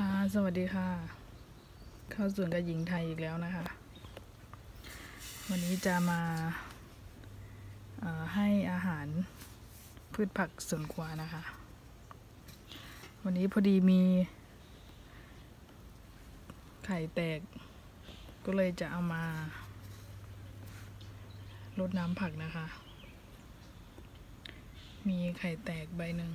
ค่ะสวัสดีค่ะ เข้าส่วนกับหญิงไทยอีกแล้วนะคะ วันนี้จะมาเอ่อให้อาหารพืชผักสวนครัวนะคะ วันนี้พอดีมี ไข่แตก ก็เลยจะเอามารดน้ำผักนะคะ มีไข่แตกใบหนึ่ง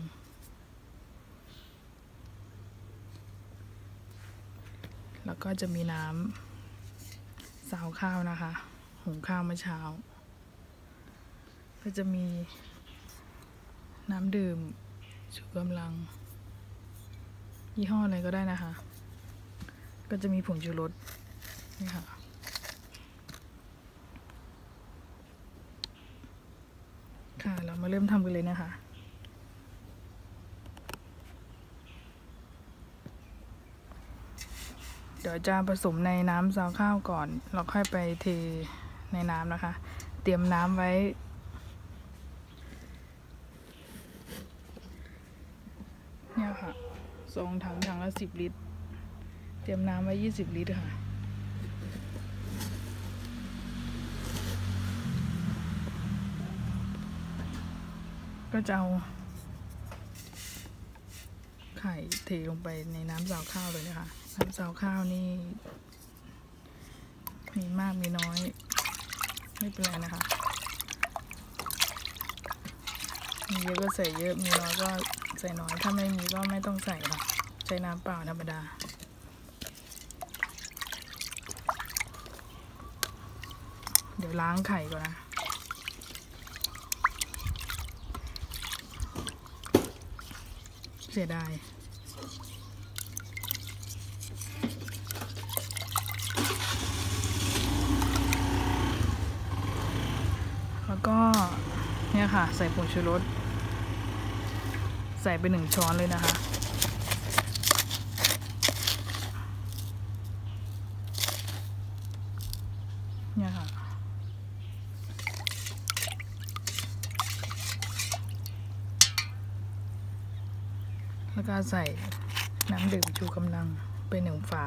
แล้วก็จะมีน้ำสาวข้าวนะคะ หุงข้าวเมื่อเช้า ก็จะมีน้ำดื่มชูกำลัง ยี่ห้ออะไรก็ได้นะคะ ก็จะมีผงชูรสนี่ค่ะค่ะ เรามาเริ่มทำกันเลยนะคะ เดี๋ยวจะผสมในน้ำซาวข้าวก่อน เราค่อยไปเทในน้ำนะคะ เตรียมน้ำไว้ เนี่ยค่ะซองถังถังละสิบลิตร เตรียมน้ำไว้ยี่สิบลิตรค่ะ ก็จะเอาไข่เทลงไปในน้ำซาวข้าวเลยนะคะ น้ำซาวข้าวนี่ มีมากมีน้อย ไม่เป็นไรนะคะ มีเยอะก็ใส่เยอะ มีน้อยก็ใส่น้อย ถ้าไม่มีก็ไม่ต้องใส่ค่ะ ใช้น้ำเปล่าธรรมดาเดี๋ยวล้างไข่ก่อนนะ เสียดาย แล้ว ก็เนี่ยค่ะ ใส่ผงชูรส ใส่ไปหนึ่งช้อนเลยนะคะ เนี่ยค่ะ แล้วก็ใส่น้ำดื่มชูกำลังไปหนึ่งฝา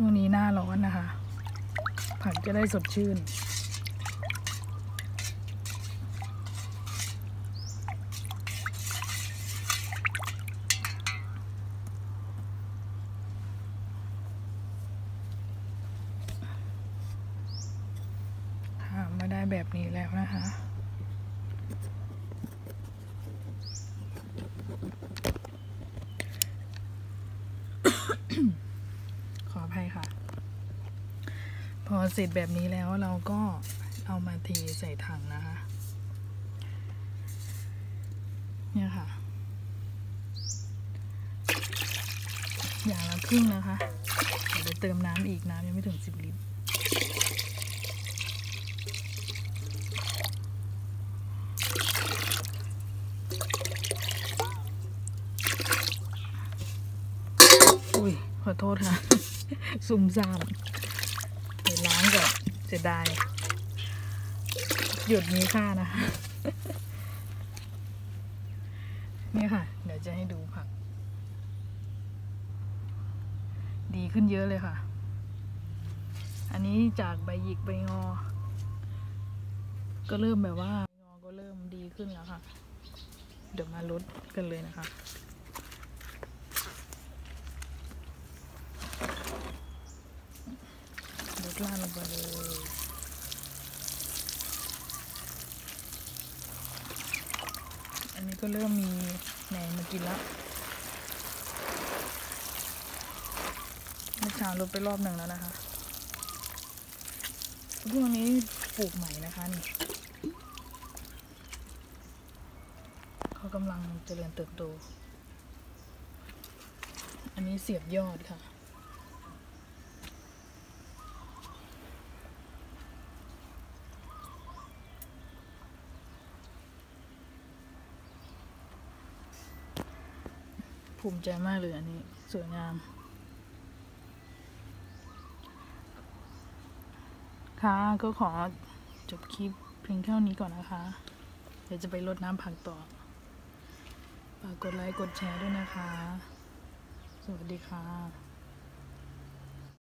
ช่วงนี้หน้าร้อนนะคะ ผักจะได้สดชื่นค่ะมาได้แบบนี้แล้วนะคะ ขออภัยค่ะ พอ เสร็จแบบนี้แล้วเราก็เอามาเทใส่ถังนะคะ เนี่ยค่ะ อย่างละครึ่งนะคะ เดี๋ยวเติมน้ำอีกน้ำยังไม่ถึงสิบลิตรอุ้ยขอโทษค่ะ ซุ่มซ่าม ล้างก่อนเสียดาย หยดมีค่านะคะเนี่ยค่ะ เดี๋ยวจะให้ดูผัก ดีขึ้นเยอะเลยค่ะ อันนี้จากใบหยิกใบงอ ก็เริ่มแบบว่างอก็เริ่มดีขึ้นแล้วค่ะ เดี๋ยวมาลดกันเลยนะคะ ล่าดลงไปเลยอันนี้ก็เริ่มมีแหนมากินแล้วเมื่อเช้าลดไปรอบหนึ่งแล้วนะคะพวกนี้ปลูกใหม่นะคะนี่เขากำลังเจริญเติบโต อันนี้เสียบยอดค่ะ ภูมิใจมากเลยอันนี้ สวยงาม ค่ะ ก็ขอจบคลิปเพียงเท่านี้ก่อนนะคะ เดี๋ยวจะไปรดน้ำผักต่อฝากกดไลค์ กดแชร์ด้วยนะคะ สวัสดีค่ะ